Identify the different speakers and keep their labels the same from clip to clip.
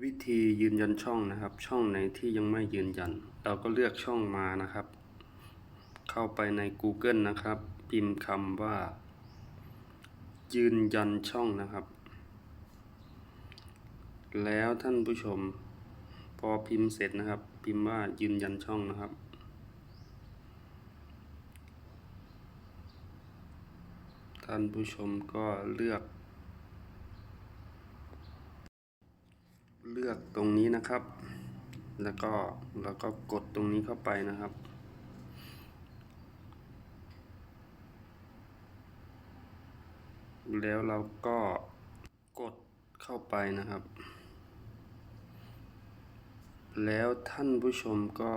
Speaker 1: วิธียืนยันช่องนะครับ ช่องไหนที่ยังไม่ยืนยัน เราก็เลือกช่องมานะครับ เข้าไปใน Google นะครับ พิมพ์คำว่า ยืนยันช่องนะครับ แล้วท่านผู้ชม พอพิมพ์เสร็จนะครับ พิมพ์ว่ายืนยันช่องนะครับ ท่านผู้ชมก็เลือก เลือกตรงนี้นะครับ แล้วก็แล้วก็กดตรงนี้เข้าไปนะครับ แล้วเราก็กดเข้าไปนะครับ แล้วท่านผู้ชมก็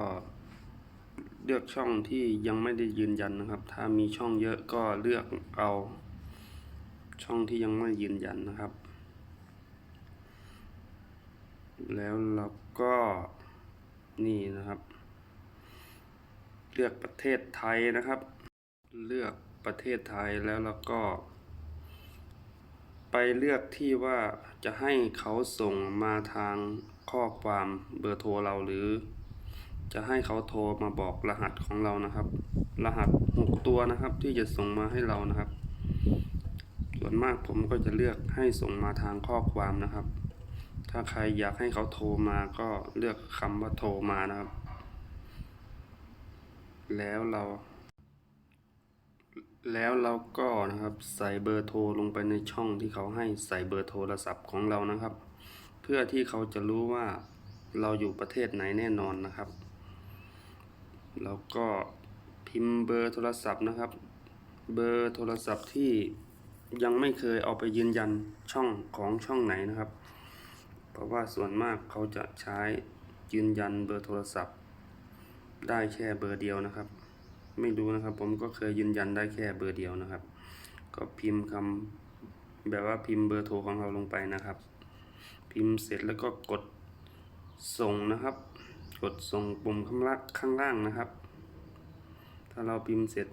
Speaker 1: เลือกช่องที่ยังไม่ได้ยืนยันนะครับ ถ้ามีช่องเยอะก็เลือกเอาช่องที่ยังไม่ยืนยันนะครับ แล้วเราก็นี่นะครับ เลือกประเทศไทยนะครับ เลือกประเทศไทยแล้วเราก็ ไปเลือกที่ว่าจะให้เขาส่งมาทางข้อความเบอร์โทรเราหรือ จะให้เขาโทรมาบอกรหัสของเรานะครับ รหัสหกตัวนะครับที่จะส่งมาให้เรานะครับ ส่วนมากผมก็จะเลือกให้ส่งมาทางข้อความนะครับ ถ้าใครอยากให้เขาโทรมาก็เลือกคำว่าโทรมานะครับ แล้วเรา แล้วเราก็นะครับใส่เบอร์โทรลงไปในช่องที่เขาให้ใส่เบอร์โทรศัพท์ของเรานะครับ เพื่อที่เขาจะรู้ว่าเราอยู่ประเทศไหนแน่นอนนะครับเราก็พิมพ์เบอร์โทรศัพท์นะครับ เบอร์โทรศัพท์ที่ยังไม่เคยเอาไปยืนยันช่องของช่องไหนนะครับ เพราะว่าส่วนมากเขาจะใช้ยืนยันเบอร์โทรศัพท์ ได้แค่เบอร์เดียวนะครับ ไม่รู้นะครับ ผมก็เคยยืนยันได้แค่เบอร์เดียวนะครับ ก็พิมพ์คำแบบว่าพิมพ์เบอร์โทรของเราลงไปนะครับ พิมพ์เสร็จแล้วก็กดส่งนะครับ กดส่งปุ่มข้างล่างข้างล่างนะครับ ถ้าเราพิมพ์เสร็จ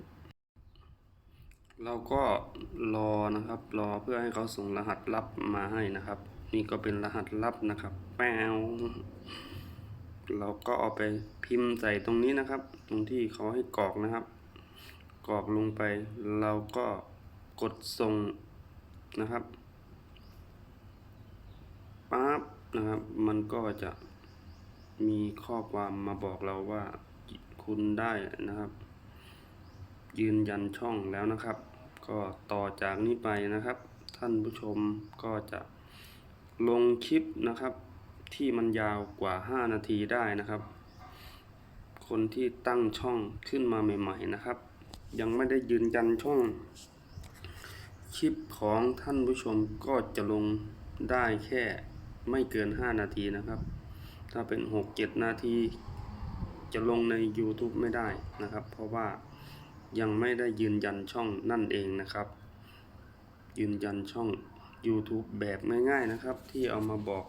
Speaker 1: เราก็รอนะครับ รอเพื่อให้เขาส่งรหัสลับมาให้นะครับ นี่ก็เป็นรหัสลับนะครับแปวเราก็เอาไปพิมพ์ใส่ตรงนี้นะครับ ตรงที่เขาให้กรอกนะครับ กรอกลงไป เราก็กดส่งนะครับปั๊บนะครับ มันก็จะมีข้อความมาบอกเราว่าคุณได้นะครับ ยืนยันช่องแล้วนะครับ ก็ต่อจากนี้ไปนะครับ ท่านผู้ชมก็จะลงคลิปนะครับ ที่มันยาวกว่า 5 นาทีได้นะครับ คนที่ตั้งช่องขึ้นมาใหม่ๆนะครับ ยังไม่ได้ยืนยันช่อง คลิปของท่านผู้ชมก็จะลงได้แค่ไม่เกิน 5 นาทีนะครับ ถ้าเป็น 6-7 นาทีจะลงใน YouTube ไม่ได้นะครับ เพราะว่า ยังไม่ได้ยืนยันช่องนั่นเองนะครับ ยืนยันช่อง YouTube แบบง่ายๆนะครับ ที่เอามาบอก